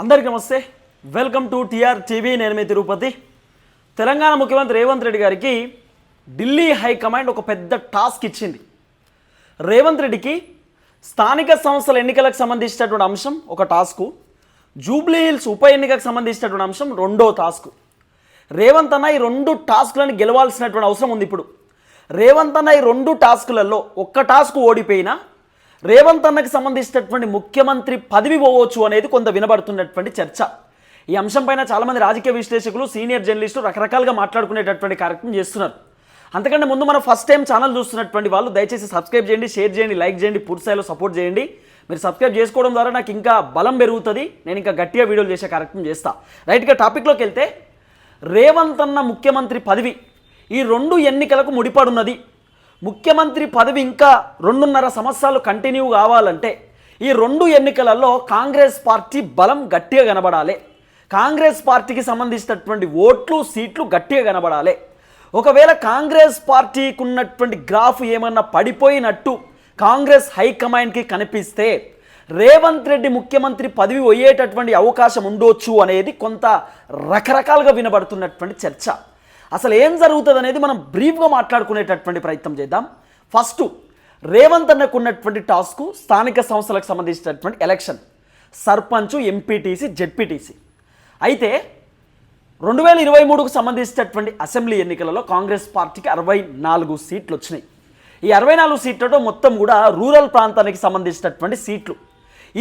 అందరికీ నమస్తే. Welcome to TR TV. నేను మీ తిరుపతి. తెలంగాణ ముఖ్యమంత్రి రేవంత్ రెడ్డి గారికి ఢిల్లీ హైకమాండ్ ఒక పెద్ద టాస్క్ ఇచ్చింది. రేవంత్ రెడ్డికి స్థానిక సంస్థల ఎన్నికలకు సంబంధించినటువంటి అంశం ఒక టాస్కు. జూబ్లీ హిల్స్ ఉప ఎన్నికకు సంబంధించినటువంటి అంశం రెండో టాస్క్. రేవంత్ అన్న ఈ రెండు టాస్క్లను గెలవాల్సినటువంటి అవసరం ఉంది ఇప్పుడు. రేవంత్ అన్న ఈ రెండు టాస్కులలో ఒక్క టాస్క్ ఓడిపోయినా రేవంత్ అన్నకి సంబంధించినటువంటి ముఖ్యమంత్రి పదవి పోవచ్చు అనేది కొంత వినబడుతున్నటువంటి చర్చ. ఈ అంశం పైన చాలామంది రాజకీయ విశ్లేషకులు సీనియర్ జర్నలిస్టులు రకరకాలుగా మాట్లాడుకునేటటువంటి కార్యక్రమం చేస్తున్నారు. అంతకంటే ముందు మనం ఫస్ట్ టైం ఛానల్ చూస్తున్నటువంటి వాళ్ళు దయచేసి సబ్స్క్రైబ్ చేయండి షేర్ చేయండి లైక్ చేయండి పూర్తిస్థాయిలో సపోర్ట్ చేయండి. మీరు సబ్స్క్రైబ్ చేసుకోవడం ద్వారా నాకు ఇంకా బలం పెరుగుతుంది నేను ఇంకా గట్టిగా వీడియోలు చేసే కార్యక్రమం చేస్తా. రైట్గా టాపిక్లోకి వెళ్తే రేవంత్ అన్న ముఖ్యమంత్రి పదవి ఈ రెండు ఎన్నికలకు ముడిపడున్నది. ముఖ్యమంత్రి పదవి ఇంకా రెండున్నర సంవత్సరాలు కంటిన్యూ కావాలంటే ఈ రెండు ఎన్నికలలో కాంగ్రెస్ పార్టీ బలం గట్టిగా కనబడాలి. కాంగ్రెస్ పార్టీకి సంబంధించినటువంటి ఓట్లు సీట్లు గట్టిగా కనబడాలి. ఒకవేళ కాంగ్రెస్ పార్టీకి ఉన్నటువంటి గ్రాఫ్ ఏమన్నా పడిపోయినట్టు కాంగ్రెస్ హైకమాండ్కి కనిపిస్తే రేవంత్ రెడ్డి ముఖ్యమంత్రి పదవి పోయేటటువంటి అవకాశం ఉండొచ్చు అనేది కొంత రకరకాలుగా వినబడుతున్నటువంటి చర్చ. అసలు ఏం జరుగుతుంది అనేది మనం బ్రీఫ్గా మాట్లాడుకునేటటువంటి ప్రయత్నం చేద్దాం. ఫస్ట్ రేవంత్ అన్నకు ఉన్నటువంటి టాస్క్ స్థానిక సంస్థలకు సంబంధించినటువంటి ఎలక్షన్. Sarpanch MPTC ZPTC. అయితే రెండు వేల ఇరవై మూడుకు సంబంధించినటువంటి అసెంబ్లీ ఎన్నికలలో కాంగ్రెస్ పార్టీకి అరవై నాలుగు సీట్లు వచ్చినాయి ఈ అరవై నాలుగు సీట్లతో మొత్తం కూడా రూరల్ ప్రాంతానికి సంబంధించినటువంటి సీట్లు.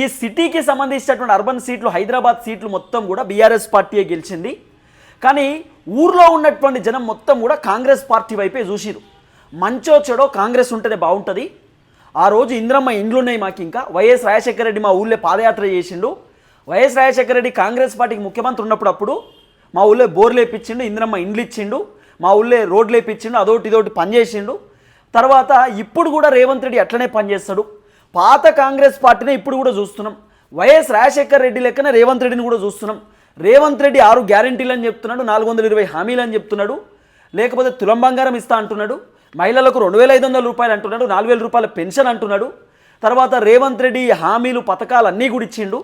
ఈ సిటీకి సంబంధించినటువంటి అర్బన్ సీట్లు హైదరాబాద్ సీట్లు మొత్తం కూడా బీఆర్ఎస్ పార్టీయే గెలిచింది. కానీ ఊర్లో ఉన్నటువంటి జనం మొత్తం కూడా కాంగ్రెస్ పార్టీ వైపే చూసిరు. మంచో చెడో కాంగ్రెస్ ఉంటేనే బాగుంటుంది. ఆ రోజు ఇంద్రమ్మ ఇండ్లున్నాయి మాకు ఇంకా. వైఎస్ రాజశేఖర రెడ్డి మా ఊళ్ళో పాదయాత్ర చేసిండు. వైఎస్ రాజశేఖర రెడ్డి కాంగ్రెస్ పార్టీకి ముఖ్యమంత్రి ఉన్నప్పుడు అప్పుడు మా ఊళ్ళో బోర్లు వేపించిండు ఇంద్రమ్మ ఇండ్లు ఇచ్చిండు మా ఊళ్ళో రోడ్లు వేపించిండు అదోటి ఇదోటి పనిచేసిండు తర్వాత ఇప్పుడు కూడా రేవంత్ రెడ్డి అట్లనే పనిచేస్తాడు పాత కాంగ్రెస్ పార్టీనే ఇప్పుడు కూడా చూస్తున్నాం. వైఎస్ రాజశేఖర రెడ్డి లెక్కన రేవంత్ రెడ్డిని కూడా చూస్తున్నాం. రేవంత్ రెడ్డి ఆరు గ్యారంటీలు అని చెప్తున్నాడు నాలుగు వందల ఇరవై హామీలు అని చెప్తున్నాడు లేకపోతే తులం బంగారం ఇస్తా అంటున్నాడు మహిళలకు రెండు వేల ఐదు వందల రూపాయలు అంటున్నాడు నాలుగు వేల రూపాయల పెన్షన్ అంటున్నాడు తర్వాత రేవంత్ రెడ్డి హామీలు పథకాలు అన్నీ కూడా ఇచ్చిండు.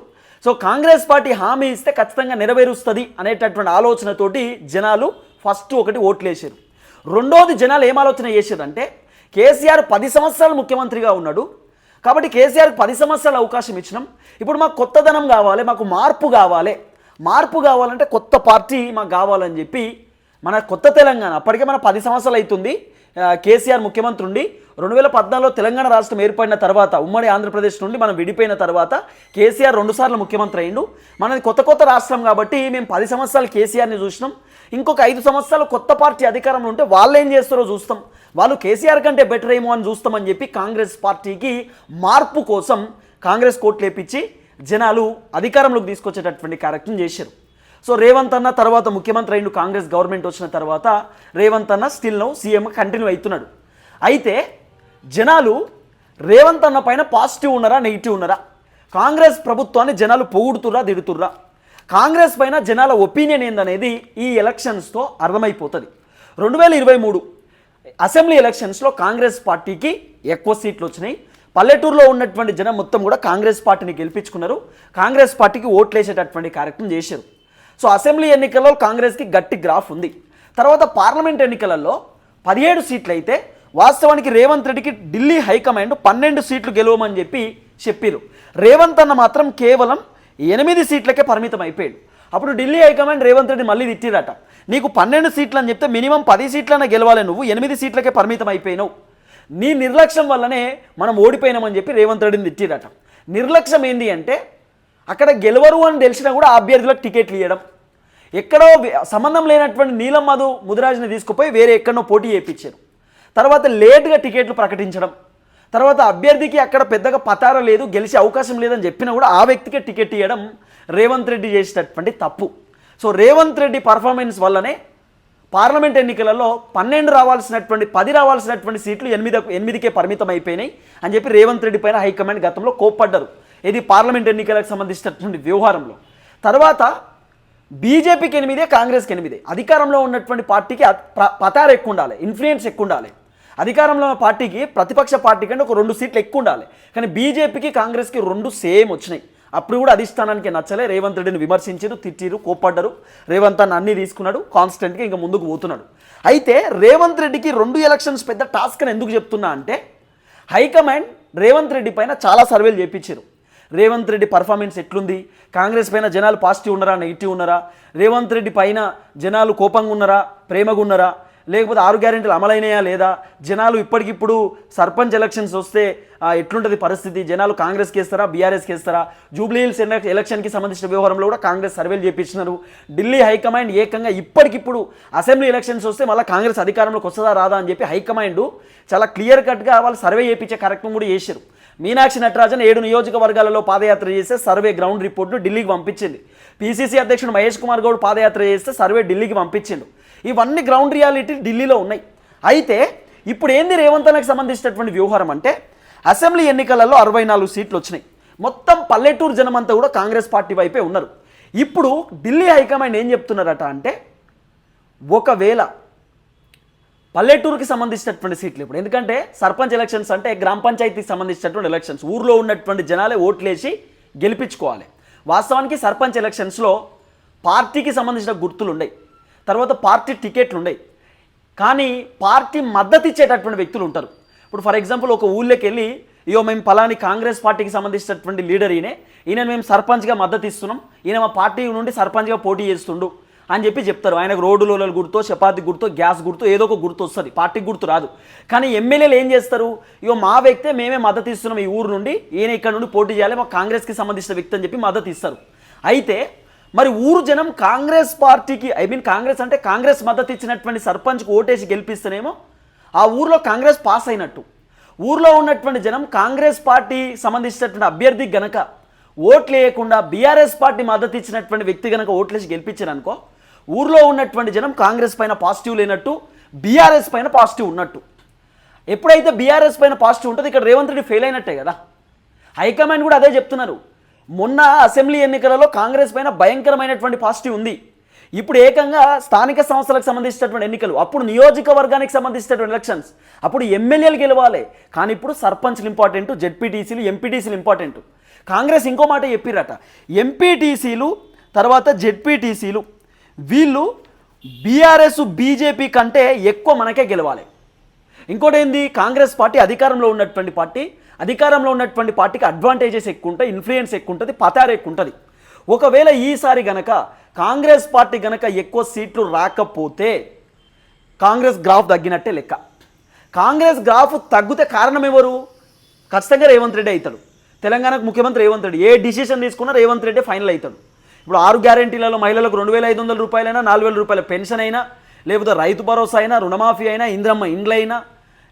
సో కాంగ్రెస్ పార్టీ హామీ ఇస్తే ఖచ్చితంగా నెరవేరుస్తుంది అనేటటువంటి ఆలోచనతోటి జనాలు ఫస్ట్ ఒకటి ఓట్లేసారు రెండోది జనాలు ఏం ఆలోచన చేశారంటే కేసీఆర్ పది సంవత్సరాలు ముఖ్యమంత్రిగా ఉన్నాడు కాబట్టి కేసీఆర్ పది సంవత్సరాల అవకాశం ఇచ్చినాం. ఇప్పుడు మాకు కొత్తదనం కావాలి మాకు మార్పు కావాలి మార్పు కావాలంటే కొత్త పార్టీ మాకు కావాలని చెప్పి మన కొత్త తెలంగాణ అప్పటికే మన పది సంవత్సరాలు అవుతుంది కేసీఆర్ ముఖ్యమంత్రి ఉండి రెండు వేల పద్నాలుగులో తెలంగాణ రాష్ట్రం ఏర్పడిన తర్వాత ఉమ్మడి ఆంధ్రప్రదేశ్ నుండి మనం విడిపోయిన తర్వాత కేసీఆర్ రెండుసార్లు ముఖ్యమంత్రి అయిండు మనది కొత్త కొత్త రాష్ట్రం కాబట్టి మేము పది సంవత్సరాలు కేసీఆర్ని చూసినాం. ఇంకొక ఐదు సంవత్సరాలు కొత్త పార్టీ అధికారంలో ఉంటే వాళ్ళు ఏం చేస్తారో చూస్తాం. వాళ్ళు కేసీఆర్ కంటే బెటర్ ఏమో అని చూస్తామని చెప్పి కాంగ్రెస్ పార్టీకి మార్పు కోసం కాంగ్రెస్ కోట్లు లేపించి జనాలు అధికారంలోకి తీసుకొచ్చేటటువంటి కార్యక్రమం చేశారు. సో రేవంత్ అన్న తర్వాత ముఖ్యమంత్రి అయిన కాంగ్రెస్ గవర్నమెంట్ వచ్చిన తర్వాత రేవంత్ అన్న స్టిల్ నో సీఎం కంటిన్యూ అవుతున్నాడు. అయితే జనాలు రేవంత్ అన్న పైన పాజిటివ్ ఉన్నారా నెగిటివ్ ఉన్నారా? కాంగ్రెస్ ప్రభుత్వాన్ని జనాలు పొగుడుతుర్రా దిడుతుర్రా కాంగ్రెస్ పైన జనాల ఒపీనియన్ ఏందనేది ఈ ఎలక్షన్స్తో అర్థమైపోతుంది. రెండు వేల ఇరవై మూడు అసెంబ్లీ ఎలక్షన్స్లో కాంగ్రెస్ పార్టీకి ఎక్కువ సీట్లు వచ్చినాయి. పల్లెటూరులో ఉన్నటువంటి జనం మొత్తం కూడా కాంగ్రెస్ పార్టీని గెలిపించుకున్నారు. కాంగ్రెస్ పార్టీకి ఓట్లేసేటటువంటి కార్యక్రమం చేశారు. సో అసెంబ్లీ ఎన్నికల్లో కాంగ్రెస్కి గట్టి గ్రాఫ్ ఉంది. తర్వాత పార్లమెంట్ ఎన్నికలలో పదిహేడు సీట్లు అయితే వాస్తవానికి రేవంత్ రెడ్డికి ఢిల్లీ హైకమాండ్ పన్నెండు సీట్లు గెలవమని చెప్పి చెప్పారు రేవంత్ అన్న మాత్రం కేవలం ఎనిమిది సీట్లకే పరిమితం అయిపోయాడు. అప్పుడు ఢిల్లీ హైకమాండ్ రేవంత్ రెడ్డి మళ్ళీ తిట్టిరట. నీకు పన్నెండు సీట్లు అని చెప్తే మినిమం పది సీట్లైనా గెలవాలి నువ్వు ఎనిమిది సీట్లకే పరిమితం అయిపోయినావు. నీ నిర్లక్ష్యం వల్లనే మనం ఓడిపోయినామని చెప్పి రేవంత్ రెడ్డిని తిట్టిరట. నిర్లక్ష్యం ఏంటి అంటే అక్కడ గెలవరు అని తెలిసినా కూడా అభ్యర్థులకు టికెట్లు ఇవ్వడం ఎక్కడో సంబంధం లేనటువంటి నీలం మధు ముదిరాజుని తీసుకుపోయి వేరే ఎక్కడనో పోటీ చేయించారు తర్వాత లేట్గా టికెట్లు ప్రకటించడం. తర్వాత అభ్యర్థికి అక్కడ పెద్దగా పతార లేదు గెలిచే అవకాశం లేదని చెప్పినా కూడా ఆ వ్యక్తికే టికెట్ ఇవ్వడం రేవంత్ రెడ్డి చేసేటటువంటి తప్పు. సో రేవంత్ రెడ్డి పర్ఫార్మెన్స్ వల్లనే పార్లమెంట్ ఎన్నికలలో పన్నెండు రావాల్సినటువంటి పది రావాల్సినటువంటి సీట్లు ఎనిమిది ఎనిమిదికే పరిమితం అయిపోయినాయి అని చెప్పి రేవంత్ రెడ్డి పైన హైకమాండ్ గతంలో కోప్పడ్డారు. ఇది పార్లమెంట్ ఎన్నికలకు సంబంధించినటువంటి వ్యవహారంలో. తర్వాత బీజేపీకి ఎనిమిదే కాంగ్రెస్కి ఎనిమిదే. అధికారంలో ఉన్నటువంటి పార్టీకి అ- పతారు ఎక్కువ ఉండాలి ఇన్ఫ్లుయెన్స్ ఎక్కువ ఉండాలి అధికారంలో ఉన్న పార్టీకి ప్రతిపక్ష పార్టీ కంటే ఒక రెండు సీట్లు ఎక్కువ ఉండాలి కానీ బీజేపీకి కాంగ్రెస్కి రెండు సేమ్ వచ్చినాయి. అప్పుడు కూడా అధిష్టానానికి నచ్చలే. రేవంత్ రెడ్డిని విమర్శించారు తిట్టిరు కోప్పడ్డారు. రేవంత్ అన్న అన్ని తీసుకున్నాడు కాన్స్టెంట్గా ఇంకా ముందుకు పోతున్నాడు. అయితే రేవంత్ రెడ్డికి రెండు ఎలక్షన్స్ పెద్ద టాస్క్ అని ఎందుకు చెప్తున్నా అంటే హైకమాండ్ రేవంత్ రెడ్డి పైన చాలా సర్వేలు చేయించారు రేవంత్ రెడ్డి పర్ఫార్మెన్స్ ఎట్లుంది? కాంగ్రెస్ పైన జనాలు పాజిటివ్ ఉన్నారా నెగిటివ్ ఉన్నారా? రేవంత్ రెడ్డి పైన జనాలు కోపంగా ఉన్నారా ప్రేమగా ఉన్నారా? లేకపోతే ఆరు గ్యారెంటీలు అమలైనయా లేదా? జనాలు ఇప్పటికిప్పుడు సర్పంచ్ ఎలక్షన్స్ వస్తే ఎట్లుంటుంది పరిస్థితి? జనాలు కాంగ్రెస్కి వేస్తారా బీఆర్ఎస్కి వేస్తారా జూబ్లీ హిల్స్ ఎలక్షన్కి సంబంధించిన వ్యవహారంలో కూడా కాంగ్రెస్ సర్వేలు చేపించినారు. ఢిల్లీ హైకమాండ్ ఏకంగా ఇప్పటికిప్పుడు అసెంబ్లీ ఎలక్షన్స్ వస్తే మళ్ళీ కాంగ్రెస్ అధికారంలోకి వస్తుందా రాదా అని చెప్పి హైకమాండ్ చాలా క్లియర్ కట్గా వాళ్ళు సర్వే చేయించే కార్యక్రమం కూడా చేశారు. మీనాక్షి నటరాజన్ ఏడు నియోజకవర్గాలలో పాదయాత్ర చేస్తే సర్వే గ్రౌండ్ రిపోర్ట్ను ఢిల్లీకి పంపించింది. పీసీసీ అధ్యక్షుడు మహేష్ కుమార్ గౌడ్ పాదయాత్ర చేస్తే సర్వే ఢిల్లీకి పంపించిండు. ఇవన్నీ గ్రౌండ్ రియాలిటీ ఢిల్లీలో ఉన్నాయి. అయితే ఇప్పుడు ఏంది రేవంత్ అన్నకు సంబంధించినటువంటి వ్యవహారం అంటే అసెంబ్లీ ఎన్నికలలో అరవై నాలుగు సీట్లు వచ్చినాయి. మొత్తం పల్లెటూరు జనమంతా కూడా కాంగ్రెస్ పార్టీ వైపే ఉన్నారు. ఇప్పుడు ఢిల్లీ హైకమాండ్ ఏం చెప్తున్నారట అంటే ఒకవేళ పల్లెటూరుకి సంబంధించినటువంటి సీట్లు ఇప్పుడు ఎందుకంటే సర్పంచ్ ఎలక్షన్స్ అంటే గ్రామ పంచాయతీకి సంబంధించినటువంటి ఎలక్షన్స్ ఊర్లో ఉన్నటువంటి జనాలే ఓట్లేసి గెలిపించుకోవాలి. వాస్తవానికి సర్పంచ్ ఎలక్షన్స్లో పార్టీకి సంబంధించిన గుర్తులు ఉన్నాయి తర్వాత పార్టీ టికెట్లు ఉన్నాయి కానీ పార్టీ మద్దతు ఇచ్చేటటువంటి వ్యక్తులు ఉంటారు. ఇప్పుడు ఫర్ ఎగ్జాంపుల్ ఒక ఊళ్ళోకి వెళ్ళి ఇయో మేము పలాని కాంగ్రెస్ పార్టీకి సంబంధించినటువంటి లీడర్ ఈయనే ఈయన మేము సర్పంచ్గా మద్దతు ఇస్తున్నాం ఈయన మా పార్టీ నుండి సర్పంచ్గా పోటీ చేస్తుండు అని చెప్పి చెప్తారు. ఆయనకు రోడ్డులో గుర్తో చపాతి గుర్తో గ్యాస్ గుర్తో ఏదో ఒక గుర్తు వస్తుంది. పార్టీకి గుర్తు రాదు. కానీ ఎమ్మెల్యేలు ఏం చేస్తారు? ఇగో మా వ్యక్తే మేమే మద్దతు ఇస్తున్నాం ఈ ఊరు నుండి ఈయన ఇక్కడ నుండి పోటీ చేయాలి మా కాంగ్రెస్కి సంబంధించిన వ్యక్తి అని చెప్పి మద్దతు ఇస్తారు. అయితే మరి ఊరు జనం కాంగ్రెస్ పార్టీకి ఐ మీన్ కాంగ్రెస్ అంటే కాంగ్రెస్ మద్దతు ఇచ్చినటువంటి సర్పంచ్కి ఓటేసి గెలిపిస్తేనేమో ఆ ఊర్లో కాంగ్రెస్ పాస్ అయినట్టు. ఊర్లో ఉన్నటువంటి జనం కాంగ్రెస్ పార్టీ సంబంధించినటువంటి అభ్యర్థికి గనక ఓట్లు వేయకుండా బీఆర్ఎస్ పార్టీ మద్దతు ఇచ్చినటువంటి వ్యక్తి గనక ఓట్లేసి గెలిపించారనుకో ఊర్లో ఉన్నటువంటి జనం కాంగ్రెస్ పైన పాజిటివ్ లేనట్టు బీఆర్ఎస్ పైన పాజిటివ్ ఉన్నట్టు. ఎప్పుడైతే బీఆర్ఎస్ పైన పాజిటివ్ ఉంటుందో ఇక్కడ రేవంత్ రెడ్డి ఫెయిల్ అయినట్టే కదా. హైకమాండ్ కూడా అదే చెప్తున్నారు. మొన్న అసెంబ్లీ ఎన్నికలలో కాంగ్రెస్ పైన భయంకరమైనటువంటి పాజిటివ్ ఉంది. ఇప్పుడు ఏకంగా స్థానిక సంస్థలకు సంబంధించినటువంటి ఎన్నికలు అప్పుడు నియోజకవర్గానికి సంబంధించినటువంటి ఎలక్షన్స్ అప్పుడు ఎమ్మెల్యేలు గెలవాలి. కానీ ఇప్పుడు సర్పంచ్లు ఇంపార్టెంట్ జెడ్పీటీసీలు ఎంపీటీసీలు ఇంపార్టెంట్ కాంగ్రెస్ ఇంకో మాట చెప్పిరట ఎంపీటీసీలు తర్వాత జెడ్పీటీసీలు వీళ్ళు బీఆర్ఎస్ బీజేపీ కంటే ఎక్కువ మనకే గెలవాలి. ఇంకోటి ఏంది కాంగ్రెస్ పార్టీ అధికారంలో ఉన్నటువంటి పార్టీ అధికారంలో ఉన్నటువంటి పార్టీకి అడ్వాంటేజెస్ ఎక్కువ ఉంటాయి ఇన్ఫ్లుయెన్స్ ఎక్కువ ఉంటుంది పతారు ఎక్కువ ఉంటుంది ఒకవేళ ఈసారి గనక కాంగ్రెస్ పార్టీ గనక ఎక్కువ సీట్లు రాకపోతే కాంగ్రెస్ గ్రాఫ్ తగ్గినట్టే లెక్క. కాంగ్రెస్ గ్రాఫ్ తగ్గితే కారణం ఎవరు? ఖచ్చితంగా రేవంత్ రెడ్డి అవుతాడు. తెలంగాణకు ముఖ్యమంత్రి రేవంత్ రెడ్డి. ఏ డిసిషన్ తీసుకున్నా రేవంత్ రెడ్డి ఫైనల్ అవుతాడు. ఇప్పుడు ఆరు గ్యారెంటీలలో మహిళలకు రెండు వేల ఐదు వందల రూపాయలైనా నాలుగు వేల రూపాయల పెన్షన్ అయినా లేకపోతే రైతు భరోసా అయినా రుణమాఫీ అయినా ఇంద్రమ్మ ఇండ్లైనా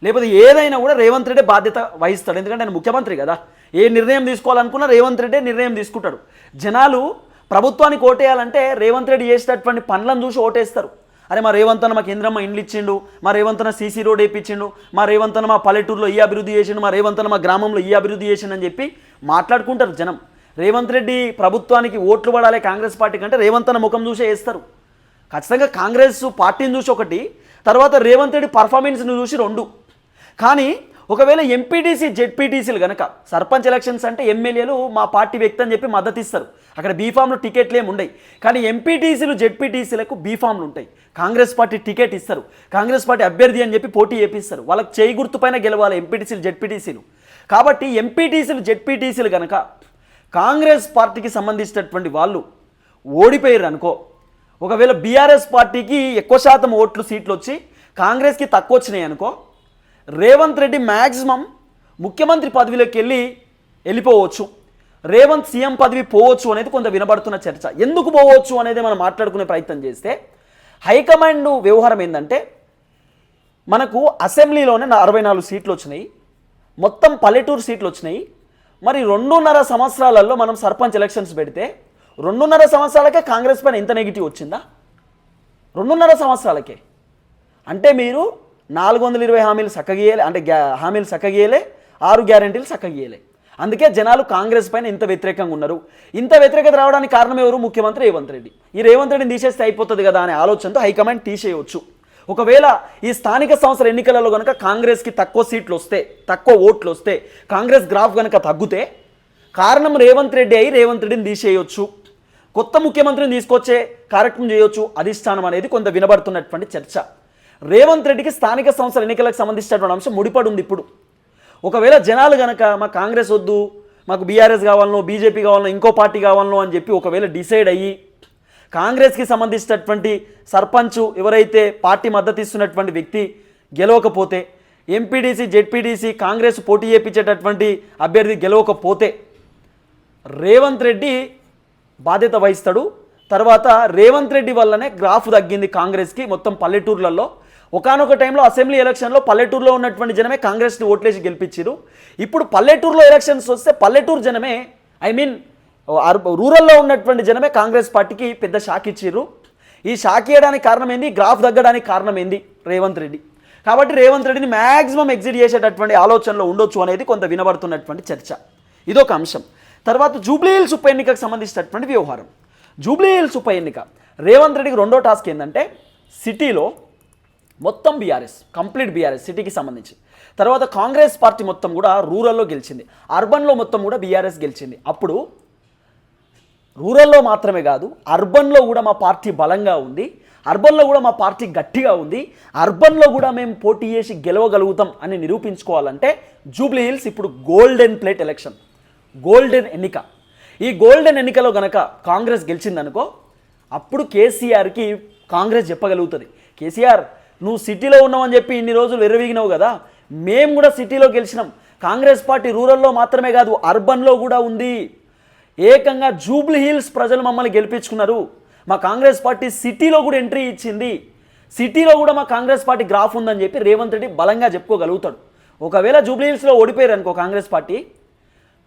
లేకపోతే ఏదైనా కూడా రేవంత్ రెడ్డి బాధ్యత వహిస్తాడు. ఎందుకంటే ఆయన ముఖ్యమంత్రి కదా. ఏ నిర్ణయం తీసుకోవాలనుకున్నా రేవంత్ రెడ్డి నిర్ణయం తీసుకుంటాడు. జనాలు ప్రభుత్వానికి ఓటేయాలంటే రేవంత్ రెడ్డి చేసేటటువంటి పనులను చూసి ఓటేస్తారు. అరే మా రేవంత్ అన్న మాకు ఇంద్రమ్మ ఇండ్లు ఇచ్చిండు మా రేవంత్ అన్న సీసీ రోడ్ వేయించిండు మా రేవంత్ అన్న మా పల్లెటూరులో ఈ అభివృద్ధి చేసిండు మా రేవంత్ అన్న మా గ్రామంలో ఈ అభివృద్ధి చేసిండు అని చెప్పి మాట్లాడుకుంటారు జనం. రేవంత్ రెడ్డి ప్రభుత్వానికి ఓట్లు పడాలి కాంగ్రెస్ పార్టీ కంటే రేవంత్ అన్న ముఖం చూసే వేస్తారు. ఖచ్చితంగా కాంగ్రెస్ పార్టీని చూసి ఒకటి తర్వాత రేవంత్ రెడ్డి పర్ఫార్మెన్స్ని చూసి రెండు. కానీ ఒకవేళ ఎంపీటీసీ జెడ్పీటీసీలు కనుక సర్పంచ్ ఎలక్షన్స్ అంటే ఎమ్మెల్యేలు మా పార్టీ వ్యక్తి అని చెప్పి మద్దతు ఇస్తారు. అక్కడ బీఫామ్లో టికెట్లు ఏమి ఉండవు కానీ ఎంపీటీసీలు జెడ్పీటీసీలకు బీఫామ్లు ఉంటాయి. కాంగ్రెస్ పార్టీ టికెట్ ఇస్తారు. కాంగ్రెస్ పార్టీ అభ్యర్థి అని చెప్పి పోటీ చేపిస్తారు. వాళ్ళకి చేయి గుర్తుపైన గెలవాలి ఎంపీటీసీలు జెడ్పీటీసీలు కాబట్టి ఎంపీటీసీలు జెడ్పీటీసీలు కనుక కాంగ్రెస్ పార్టీకి సంబంధించినటువంటి వాళ్ళు ఓడిపోయారు అనుకో ఒకవేళ బీఆర్ఎస్ పార్టీకి ఎక్కువ శాతం ఓట్లు సీట్లు వచ్చి కాంగ్రెస్కి తక్కువ వచ్చినాయి అనుకో రేవంత్ రెడ్డి మ్యాక్సిమం ముఖ్యమంత్రి పదవిలోకి వెళ్ళి వెళ్ళిపోవచ్చు. రేవంత్ సీఎం పదవి పోవచ్చు అనేది కొంత వినబడుతున్న చర్చ. ఎందుకు పోవచ్చు అనేది మనం మాట్లాడుకునే ప్రయత్నం చేస్తే హైకమాండ్ వ్యవహారం ఏంటంటే మనకు అసెంబ్లీలోనే నా అరవై నాలుగు సీట్లు వచ్చినాయి మొత్తం పల్లెటూరు సీట్లు వచ్చినాయి. మరి రెండున్నర సంవత్సరాలలో మనం సర్పంచ్ ఎలక్షన్స్ పెడితే రెండున్నర సంవత్సరాలకే కాంగ్రెస్ పైన ఎంత నెగిటివ్ వచ్చిందా? రెండున్నర సంవత్సరాలకే. అంటే మీరు నాలుగు వందల ఇరవై హామీలు చక్కగీయలే అంటే గ్యా హామీలు చక్కగీయలే ఆరు గ్యారంటీలు చక్కగీయలే అందుకే జనాలు కాంగ్రెస్ పైన ఇంత వ్యతిరేకంగా ఉన్నారు. ఇంత వ్యతిరేకత రావడానికి కారణం ఎవరు? ముఖ్యమంత్రి రేవంత్ రెడ్డి. ఈ రేవంత్ రెడ్డిని తీసేస్తే అయిపోతుంది కదా అనే ఆలోచనతో హైకమాండ్ తీసేయవచ్చు ఒకవేళ ఈ స్థానిక సంస్థల ఎన్నికలలో కనుక కాంగ్రెస్కి తక్కువ సీట్లు వస్తే తక్కువ ఓట్లు వస్తే కాంగ్రెస్ గ్రాఫ్ కనుక తగ్గితే కారణం రేవంత్ రెడ్డి అయి రేవంత్ రెడ్డిని తీసేయొచ్చు. కొత్త ముఖ్యమంత్రిని తీసుకొచ్చే కార్యక్రమం చేయొచ్చు. అధిష్టానం అనేది కొంత వినబడుతున్నటువంటి చర్చ. రేవంత్ రెడ్డికి స్థానిక సంస్థల ఎన్నికలకు సంబంధించినటువంటి అంశం ముడిపడి ఉంది ఇప్పుడు. ఒకవేళ జనాలు గనక మా కాంగ్రెస్ వద్దు మాకు బీఆర్ఎస్ కావాలనో బీజేపీ కావాలనో ఇంకో పార్టీ కావాలనో అని చెప్పి ఒకవేళ డిసైడ్ అయ్యి కాంగ్రెస్కి సంబంధించినటువంటి సర్పంచ్ ఎవరైతే పార్టీ మద్దతు ఇస్తున్నటువంటి వ్యక్తి గెలవకపోతే ఎంపీడీసీ జెడ్పీడీసీ కాంగ్రెస్ పోటీ చేపించేటటువంటి అభ్యర్థి గెలవకపోతే రేవంత్ రెడ్డి బాధ్యత వహిస్తాడు. తర్వాత రేవంత్ రెడ్డి వల్లనే గ్రాఫ్ తగ్గింది కాంగ్రెస్కి మొత్తం పల్లెటూర్లలో. ఒకనొక టైంలో అసెంబ్లీ ఎలక్షన్లో పల్లెటూరులో ఉన్నటువంటి జనమే కాంగ్రెస్ని ఓట్లేసి గెలిపించారు ఇప్పుడు పల్లెటూరులో ఎలక్షన్స్ వస్తే పల్లెటూరు జనమే ఐ మీన్ రూరల్లో ఉన్నటువంటి జనమే కాంగ్రెస్ పార్టీకి పెద్ద షాక్ ఇచ్చిర్రు. ఈ షాక్ ఇవ్వడానికి కారణం ఏంది? గ్రాఫ్ తగ్గడానికి కారణం ఏంది? రేవంత్ రెడ్డి. కాబట్టి రేవంత్ రెడ్డిని మ్యాక్సిమం ఎగ్జిట్ చేసేటటువంటి ఆలోచనలో ఉండొచ్చు అనేది కొంత వినబడుతున్నటువంటి చర్చ. ఇదొక అంశం. తర్వాత జూబ్లీ హిల్స్ ఉప ఎన్నికకు సంబంధించినటువంటి వ్యవహారం. జూబ్లీ హిల్స్ ఉప ఎన్నిక రేవంత్ రెడ్డికి రెండో టాస్క్ ఏంటంటే సిటీలో మొత్తం బీఆర్ఎస్ కంప్లీట్ బీఆర్ఎస్ సిటీకి సంబంధించి. తర్వాత కాంగ్రెస్ పార్టీ మొత్తం కూడా రూరల్లో గెలిచింది. అర్బన్లో మొత్తం కూడా బీఆర్ఎస్ గెలిచింది. అప్పుడు రూరల్లో మాత్రమే కాదు అర్బన్లో కూడా మా పార్టీ బలంగా ఉంది. అర్బన్లో కూడా మా పార్టీ గట్టిగా ఉంది. అర్బన్లో కూడా మేము పోటీ చేసి గెలవగలుగుతాం అని నిరూపించుకోవాలంటే జూబ్లీ హిల్స్ ఇప్పుడు గోల్డెన్ ప్లేట్ ఎలక్షన్ గోల్డెన్ ఎన్నిక. ఈ గోల్డెన్ ఎన్నికలో గనక కాంగ్రెస్ గెలిచిందనుకో అప్పుడు కేసీఆర్కి కాంగ్రెస్ చెప్పగలుగుతుంది. కేసీఆర్ నువ్వు సిటీలో ఉన్నావని చెప్పి ఇన్ని రోజులు వెర్రవీగినావు కదా? మేము కూడా సిటీలో గెలిచినాం. కాంగ్రెస్ పార్టీ రూరల్లో మాత్రమే కాదు అర్బన్లో కూడా ఉంది. ఏకంగా జూబ్లీ హిల్స్ ప్రజలు మమ్మల్ని గెలిపించుకున్నారు. మా కాంగ్రెస్ పార్టీ సిటీలో కూడా ఎంట్రీ ఇచ్చింది. సిటీలో కూడా మా కాంగ్రెస్ పార్టీ గ్రాఫ్ ఉందని చెప్పి రేవంత్ రెడ్డి బలంగా చెప్పుకోగలుగుతాడు. ఒకవేళ జూబ్లీ హిల్స్లో ఓడిపోయారు అనుకో కాంగ్రెస్ పార్టీ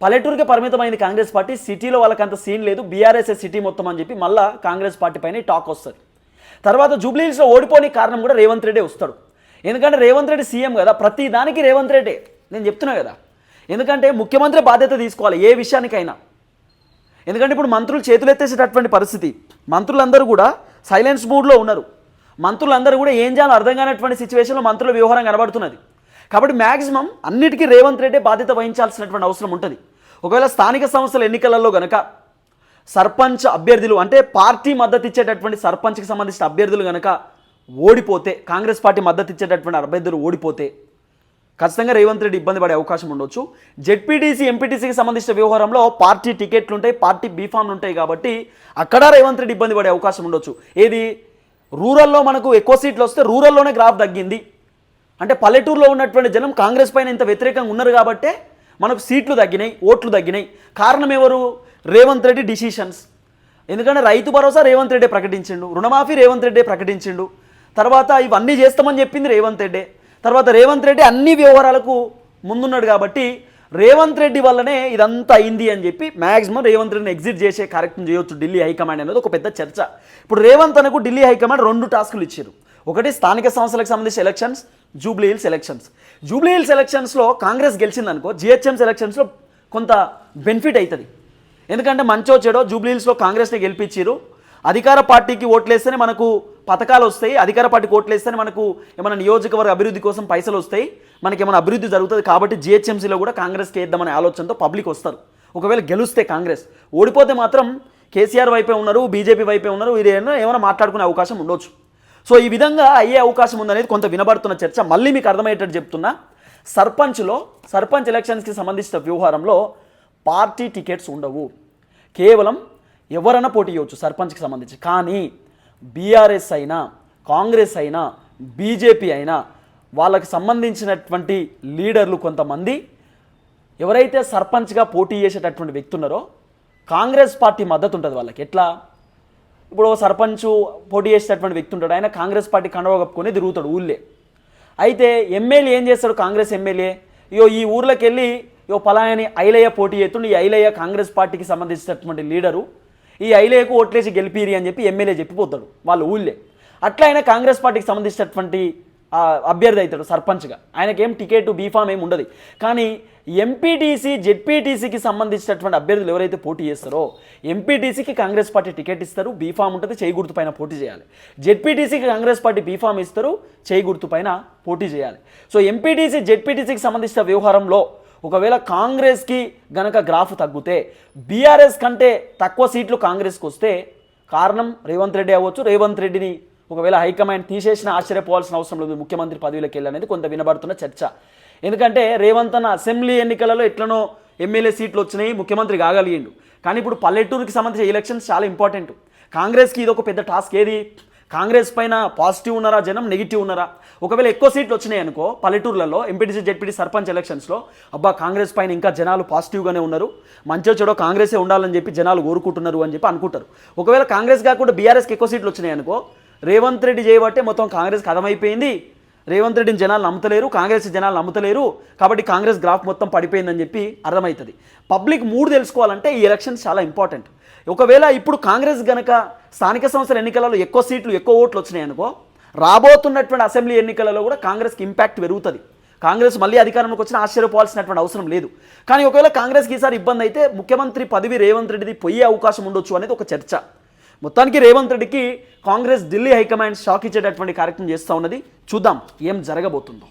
పల్లెటూరుకి పరిమితమైంది కాంగ్రెస్ పార్టీ సిటీలో వాళ్ళకంత సీన్ లేదు బీఆర్ఎస్ఏ సిటీ మొత్తం అని చెప్పి మళ్ళా కాంగ్రెస్ పార్టీ పైన టాక్ వస్తుంది. తర్వాత జూబ్లీహిల్స్లో ఓడిపోని కారణం కూడా రేవంత్ రెడ్డి వస్తాడు. ఎందుకంటే రేవంత్ రెడ్డి సీఎం కదా ప్రతి దానికి రేవంత్ రెడ్డి. నేను చెప్తున్నా కదా. ఎందుకంటే ముఖ్యమంత్రి బాధ్యత తీసుకోవాలి ఏ విషయానికైనా. ఎందుకంటే ఇప్పుడు మంత్రులు చేతులెత్తేసేటటువంటి పరిస్థితి. మంత్రులందరూ కూడా సైలెన్స్ మూడ్లో ఉన్నారు. మంత్రులందరూ కూడా ఏం చేయాలో అర్థం కానటువంటి సిచ్యువేషన్లో మంత్రుల వ్యవహారం కనబడుతున్నది. కాబట్టి మ్యాక్సిమం అన్నిటికీ రేవంత్ రెడ్డి బాధ్యత వహించాల్సినటువంటి అవసరం ఉంటుంది. ఒకవేళ స్థానిక సంస్థల ఎన్నికలలో గనక సర్పంచ్ అభ్యర్థులు అంటే పార్టీ మద్దతు ఇచ్చేటటువంటి సర్పంచ్కి సంబంధించిన అభ్యర్థులు కనుక ఓడిపోతే కాంగ్రెస్ పార్టీ మద్దతు ఇచ్చేటటువంటి అభ్యర్థులు ఓడిపోతే ఖచ్చితంగా రేవంత్ రెడ్డి ఇబ్బంది పడే అవకాశం ఉండొచ్చు. జెడ్పీటీసీ ఎంపీటీసీకి సంబంధించిన వ్యవహారంలో పార్టీ టికెట్లు ఉంటాయి పార్టీ బీఫామ్లు ఉంటాయి కాబట్టి అక్కడ రేవంత్ రెడ్డి ఇబ్బంది పడే అవకాశం ఉండొచ్చు. ఏది? రూరల్లో మనకు ఎక్కువ సీట్లు వస్తే రూరల్లోనే గ్రాఫ్ తగ్గింది. అంటే పల్లెటూరులో ఉన్నటువంటి జనం కాంగ్రెస్ పైన ఇంత వ్యతిరేకంగా ఉన్నారు కాబట్టే మనకు సీట్లు తగ్గినాయి ఓట్లు తగ్గినాయి. కారణం ఎవరు? రేవంత్ రెడ్డి డిసిషన్స్. ఎందుకంటే రైతు భరోసా రేవంత్ రెడ్డి ప్రకటించిండు రుణమాఫీ రేవంత్ రెడ్డి ప్రకటించిండు. తర్వాత ఇవన్నీ చేస్తామని చెప్పింది రేవంత్ రెడ్డి. తర్వాత రేవంత్ రెడ్డి అన్ని వ్యవహారాలకు ముందున్నాడు కాబట్టి రేవంత్ రెడ్డి వల్లనే ఇదంతా అయింది అని చెప్పి మ్యాక్సిమం రేవంత్ రెడ్డిని ఎగ్జిట్ చేసే కార్యక్రమం చేయొచ్చు ఢిల్లీ హైకమాండ్ అనేది ఒక పెద్ద చర్చ. ఇప్పుడు రేవంత్ అనకు ఢిల్లీ హైకమాండ్ రెండు టాస్కులు ఇచ్చారు. ఒకటి స్థానిక సంస్థలకు సంబంధించి ఎలక్షన్స్ జూబ్లీ హిల్స్ ఎలక్షన్స్ జూబ్లీ హిల్స్ ఎలక్షన్స్లో కాంగ్రెస్ గెలిచిందనుకో జిహెచ్ఎంస్ ఎలక్షన్స్లో కొంత బెనిఫిట్ అవుతుంది. ఎందుకంటే మంచో చెడో జూబ్లీహిల్స్లో కాంగ్రెస్ని గెలిపించారు అధికార పార్టీకి ఓట్లేస్తేనే మనకు పథకాలు వస్తాయి. అధికార పార్టీకి ఓట్లేస్తేనే మనకు ఏమైనా నియోజకవర్గ అభివృద్ధి కోసం పైసలు వస్తాయి. మనకి ఏమైనా అభివృద్ధి జరుగుతుంది కాబట్టి జిహెచ్ఎంసీలో కూడా కాంగ్రెస్కి వేద్దామనే ఆలోచనతో పబ్లిక్ వస్తారు. ఒకవేళ గెలుస్తే కాంగ్రెస్. ఓడిపోతే మాత్రం కేసీఆర్ వైపే ఉన్నారు బీజేపీ వైపే ఉన్నారు ఇది ఏమైనా ఏమైనా మాట్లాడుకునే అవకాశం ఉండొచ్చు. సో ఈ విధంగా అయ్యే అవకాశం ఉందనేది కొంత వినబడుతున్న చర్చ. మళ్ళీ మీకు అర్థమయ్యేటట్టు చెప్తున్నా. సర్పంచ్లో సర్పంచ్ ఎలక్షన్స్కి సంబంధించిన వ్యవహారంలో పార్టీ టికెట్స్ ఉండవు. కేవలం ఎవరైనా పోటీ చేయవచ్చు సర్పంచ్కి సంబంధించి. కానీ బీఆర్ఎస్ అయినా కాంగ్రెస్ అయినా బీజేపీ అయినా వాళ్ళకి సంబంధించినటువంటి లీడర్లు కొంతమంది ఎవరైతే సర్పంచ్గా పోటీ చేసేటటువంటి వ్యక్తి ఉన్నారో కాంగ్రెస్ పార్టీ మద్దతు ఉంటుంది వాళ్ళకి. ఎట్లా? ఇప్పుడు సర్పంచు సర్పంచ్ పోటీ చేసేటటువంటి వ్యక్తి ఉంటాడు ఆయన కాంగ్రెస్ పార్టీ కండవ కప్పుకొని తిరుగుతాడు ఊళ్ళే. అయితే ఎమ్మెల్యే ఏం చేస్తాడు కాంగ్రెస్ ఎమ్మెల్యే? ఇయో ఈ ఊర్లోకి వెళ్ళి యో పలాయని ఐలయ్య పోటీ చేస్తుండే. ఈ ఐలయ్య కాంగ్రెస్ పార్టీకి సంబంధించినటువంటి లీడరు. ఈ ఐలయ్యకు ఓట్లేసి గెలిపిరి అని చెప్పి ఎమ్మెల్యే చెప్పిపోతాడు వాళ్ళు ఊళ్ళే. అట్లా ఆయన కాంగ్రెస్ పార్టీకి సంబంధించినటువంటి అభ్యర్థి అవుతాడు సర్పంచ్గా. ఆయనకేం టికెట్ బీఫామ్ ఏమి ఉండదు. కానీ ఎంపీటీసీ జెడ్పీటీసీకి సంబంధించినటువంటి అభ్యర్థులు ఎవరైతే పోటీ చేస్తారో ఎంపీటీసీకి కాంగ్రెస్ పార్టీ టికెట్ ఇస్తారు బీఫామ్ ఉంటుంది చేయి గుర్తు పైన పోటీ చేయాలి. జెడ్పీటీసీకి కాంగ్రెస్ పార్టీ బీఫామ్ ఇస్తారు చేయి గుర్తు పైన పోటీ చేయాలి. సో ఎంపీటీసీ జెడ్పీటీసీకి సంబంధించిన వ్యవహారంలో ఒకవేళ కాంగ్రెస్కి గనక గ్రాఫ్ తగ్గితే బీఆర్ఎస్ కంటే తక్కువ సీట్లు కాంగ్రెస్కి వస్తే కారణం రేవంత్ రెడ్డి అవ్వచ్చు. రేవంత్ రెడ్డిని ఒకవేళ హైకమాండ్ తీసేసిన ఆశ్చర్యపోవాల్సిన అవసరం లేదు. ముఖ్యమంత్రి పదవిలోకి వెళ్ళనేది కొంత వినబడుతున్న చర్చ. ఎందుకంటే రేవంత్ అన్న అసెంబ్లీ ఎన్నికలలో ఎట్లనో ఎమ్మెల్యే సీట్లు వచ్చినాయి ముఖ్యమంత్రి కాగలిగిండు. కానీ ఇప్పుడు పల్లెటూరుకి సంబంధించిన ఎలక్షన్స్ చాలా ఇంపార్టెంట్. కాంగ్రెస్కి ఇది ఒక పెద్ద టాస్క్. ఏది? కాంగ్రెస్ పైన పాజిటివ్ ఉన్నారా జనం నెగిటివ్ ఉన్నారా? ఒకవేళ ఎక్కువ సీట్లు వచ్చినాయి అనుకో పల్లెటూర్లలో ఎంపీటీసీ జెడ్పీటీ సర్పంచ్ ఎలక్షన్స్లో అబ్బా కాంగ్రెస్ పైన ఇంకా జనాలు పాజిటివ్గానే ఉన్నారు. మంచి చెడో కాంగ్రెసే ఉండాలని చెప్పి జనాలు కోరుకుంటున్నారు అని చెప్పి అనుకుంటారు. ఒకవేళ కాంగ్రెస్ కాకుండా బీఆర్ఎస్కి ఎక్కువ సీట్లు వచ్చినాయి అనుకో రేవంత్ రెడ్డి చేయబట్టే మొత్తం కాంగ్రెస్ అర్థమైపోయింది. రేవంత్ రెడ్డిని జనాలు నమ్ముతలేరు కాంగ్రెస్ జనాలు నమ్ముతలేరు కాబట్టి కాంగ్రెస్ గ్రాఫ్ మొత్తం పడిపోయిందని చెప్పి అర్థమవుతుంది. పబ్లిక్ మూడు తెలుసుకోవాలంటే ఈ ఎలక్షన్స్ చాలా ఇంపార్టెంట్. ఒకవేళ ఇప్పుడు కాంగ్రెస్ గనక స్థానిక సంస్థల ఎన్నికలలో ఎక్కువ సీట్లు ఎక్కువ ఓట్లు వచ్చినాయి అనుకో రాబోతున్నటువంటి అసెంబ్లీ ఎన్నికలలో కూడా కాంగ్రెస్కి ఇంపాక్ట్ పెరుగుతుంది. కాంగ్రెస్ మళ్ళీ అధికారంలోకి వచ్చిన ఆశ్చర్యపోవాల్సినటువంటి అవసరం లేదు. కానీ ఒకవేళ కాంగ్రెస్కి ఈసారి ఇబ్బంది అయితే ముఖ్యమంత్రి పదవి రేవంత్ రెడ్డిది పోయే అవకాశం ఉండొచ్చు అనేది ఒక చర్చ. మొత్తానికి రేవంత్ రెడ్డికి కాంగ్రెస్ ఢిల్లీ హైకమాండ్ షాక్ ఇచ్చేటటువంటి కార్యక్రమం చేస్తూ ఉన్నది. చూద్దాం ఏం జరగబోతుందో.